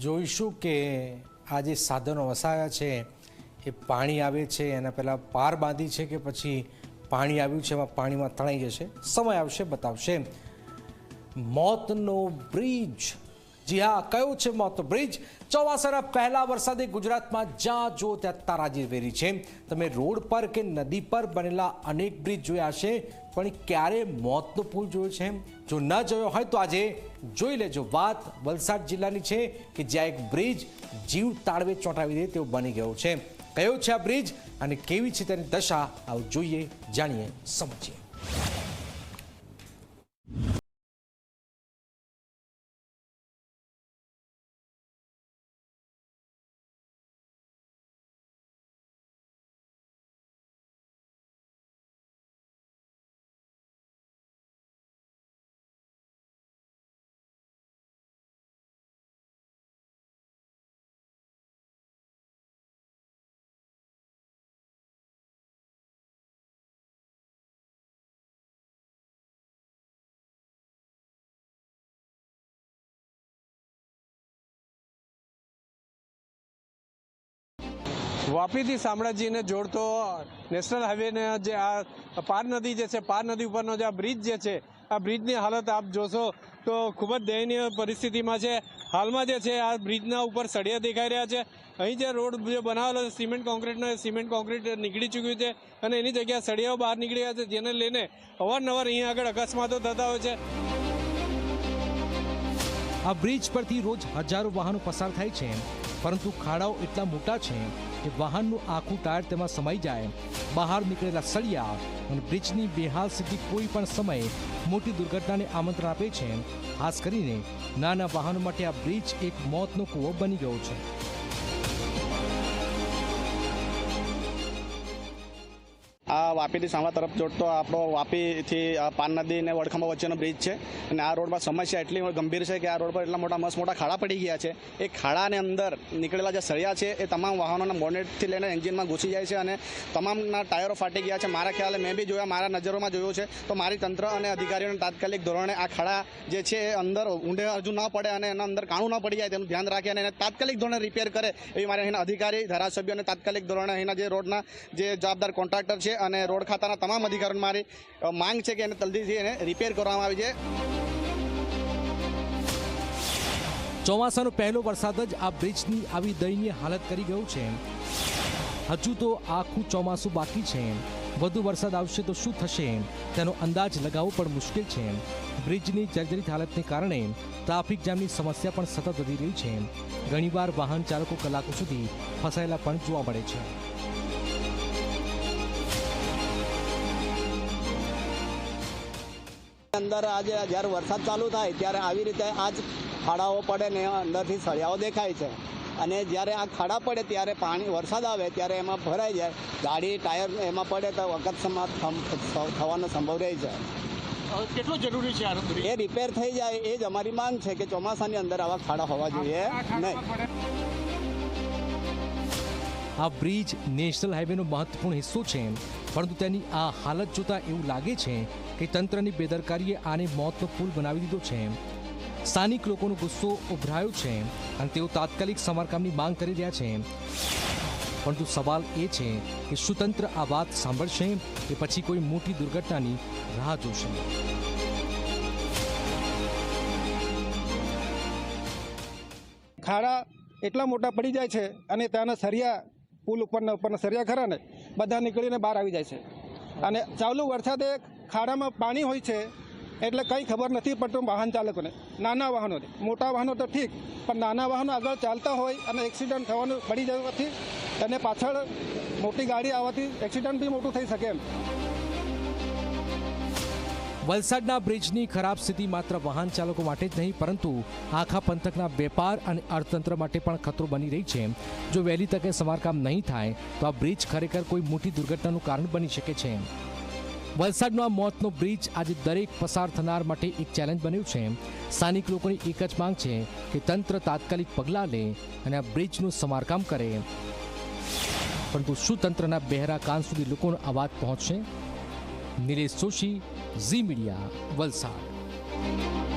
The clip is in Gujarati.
જોઈશું કે આ જે સાધનો વસાયા છે, એ પાણી આવે છે, એના પહેલાં પાર બાંધી છે કે પછી પાણી આવ્યું છે, એમાં પાણીમાં તણાઈ જશે? સમય આવશે, બતાવશે. મોતનો બ્રિજ જી હા, કયો છે મોતનો બ્રિજ? ચોમાસાના પહેલા વરસાદે ગુજરાતમાં જ્યાં જો ત્યાં તારાજી વેરી છે. તમે રોડ પર કે નદી પર બનેલા અનેક બ્રિજ જોયા છે પણ ક્યારે મોતનો પુલ જોયો છે? જો ન જોયો હોય તો આજે જોઈ લેજો. વાત વલસાડ જિલ્લાની છે કે જ્યાં એક બ્રિજ જીવ તાળવે ચોંટાવી દે તેવો બની ગયો છે. કયો છે આ બ્રિજ અને કેવી છે તેની દશા? આવું જોઈએ, જાણીએ, સમજીએ. વાપીથી શામળાજીને જોડતો નેશનલ હાઈવેને જે આ પાર નદી જે છે, પાર નદી ઉપરનો જે આ બ્રિજ જે છે, આ બ્રિજની હાલત આપ જોશો તો ખૂબ જ દયનીય પરિસ્થિતિમાં છે. હાલમાં જે છે, આ બ્રિજના ઉપર સળિયા દેખાઈ રહ્યા છે. અહીં જે રોડ જે બનાવેલો છે, સિમેન્ટ કોન્ક્રીટનો સિમેન્ટ કોન્ક્રીટ નીકળી ચૂક્યું છે અને એની જગ્યાએ સળિયાઓ બહાર નીકળી રહ્યા છે, જેને લઈને અવારનવાર અહીંયા આગળ અકસ્માતો થતા હોય છે. આ બ્રિજ પરથી રોજ હજારો વાહનો પસાર થાય છે, પરંતુ ખાડાઓ એટલા મોટા છે કે વાહનનું આખું ટાયર તેમાં સમાઈ જાય. બહાર નીકળેલા સળિયા અને બ્રિજની બેહાલ સ્થિતિ કોઈ પણ સમયે મોટી દુર્ઘટનાને આમંત્રણ આપે છે. ખાસ કરીને નાના વાહનો માટે આ બ્રિજ એક મોતનો કૂવો બની ગયો છે. વાપીથી સામા તરફ જોડતો આપણો વાપીથી પાન નદી અને વડખંબા વચ્ચેનો બ્રિજ છે. અને આ રોડમાં સમસ્યા એટલી ગંભીર છે કે આ રોડ પર એટલા મોટા, મસ્ત મોટા ખાડા પડી ગયા છે. એ ખાડાની અંદર નીકળેલા જે સળિયા છે, એ તમામ વાહનોના બોનેટથી લઈને એન્જિનમાં ઘૂસી જાય છે અને તમામના ટાયરો ફાટી ગયા છે. મારા ખ્યાલે મેં બી જોયા, મારા નજરોમાં જોયું છે. તો મારી તંત્ર અને અધિકારીઓને તાત્કાલિક ધોરણે આ ખાડા જે છે, એ અંદર ઊંડે હજુ ન પડે અને એના અંદર કાણું ન પડી જાય તેનું ધ્યાન રાખે અને એને તાત્કાલિક ધોરણે રિપેર કરે એવી મારે અહીંના અધિકારી, ધારાસભ્યો અને તાત્કાલિક ધોરણે અહીંના જે રોડના જે જવાબદાર કોન્ટ્રાક્ટર છે અને રોડ ખાતાના તમામ અધિકારીઓને મારી માંગ છે કે એને જલ્દીથી એને રિપેર કરવામાં આવી છે. ચોમાસાનો પહેલો વરસાદ જ આ બ્રિજની આવી દયનીય હાલત કરી ગયો છે. હજુ તો આખું ચોમાસું બાકી છે. વધુ વરસાદ આવશે તો શું થશે? તેનો અંદાજ લગાવવો પણ મુશ્કેલ છે. બ્રિજની જર્જરિત હાલતને કારણે ટ્રાફિક જામની સમસ્યા પણ સતત વધી રહી છે. ઘણીવાર વાહન ચાલકો કલાકો સુધી ફસાયેલા પણ જોવા મળે છે. અંદર આજે જ્યારે વરસાદ ચાલુ થાય ત્યારે આવી રીતે આ જ ખાડાઓ પડે ને અંદરથી સળિયાઓ દેખાય છે. અને જ્યારે આ ખાડા પડે ત્યારે પાણી વરસાદ આવે ત્યારે એમાં ભરાઈ જાય. ગાડી ટાયર એમાં પડે તો અકસ્માત થવાનો સંભવ રહે છે. કેટલું જરૂરી છે એ રિપેર થઈ જાય એ જ અમારી માંગ છે કે ચોમાસાની અંદર આવા ખાડા હોવા જોઈએ નહીં. આ બ્રિજ નેશનલ હાઈવેનો મહત્વપૂર્ણ હિસ્સો છે. પરંતુ તેની આ હાલત જોતા એવું લાગે છે કે તંત્રની બેદરકારીએ આને મોતનો પુલ બનાવી દીધો છે. સ્થાનિક લોકોનો ગુસ્સો ઉભરાયો છે અને તેઓ તાત્કાલિક સમારકામની માંગ કરી રહ્યા છે. પરંતુ સવાલ એ છે કે શું તંત્ર આ વાત સાંભળશે કે પછી કોઈ મોટી દુર્ઘટનાની રાહ જોશે. ખાડા એટલા મોટા પડી જાય છે અને ત્યાંના સરિયા પુલ ઉપરના ઉપરના સરિયા ખરા ને બધા નીકળીને બહાર આવી જાય છે. અને ચાલુ વરસાદે ખાડામાં પાણી હોય છે એટલે કંઈ ખબર નથી પડતું વાહન ચાલકોને. નાના વાહનોને. મોટા વાહનો તો ઠીક, પણ નાના વાહનો આગળ ચાલતા હોય અને એક્સિડન્ટ થવાનું પડી જવાથી અને પાછળ મોટી ગાડી આવવાથી એક્સિડન્ટ બી મોટું થઈ શકે એમ. વલસાડના બ્રિજની ખરાબ સ્થિતિ માત્ર વાહન ચાલકો માટે જ નહીં, પરંતુ આખા પંથકના વેપાર અને અર્થતંત્ર માટે પણ ખતરો બની રહી છે. જો વહેલી તકે સમારકામ નહીં થાય, તો આ બ્રિજ ખરેખર કોઈ મોટી દુર્ઘટનાનું કારણ બની શકે છે. વલસાડનો આ મોતનો બ્રિજ આજે દરેક પસાર થનાર માટે એક ચેલેન્જ બન્યું છે. સ્થાનિક લોકોની એક જ માંગ છે કે તંત્ર તાત્કાલિક પગલાં લે અને આ બ્રિજનું સમારકામ કરે. પરંતુ શું તંત્રના બહેરા કાન સુધી લોકોનો અવાજ પહોંચશે? નિલેશ જોશી ઝી મીડિયા વલસાડ.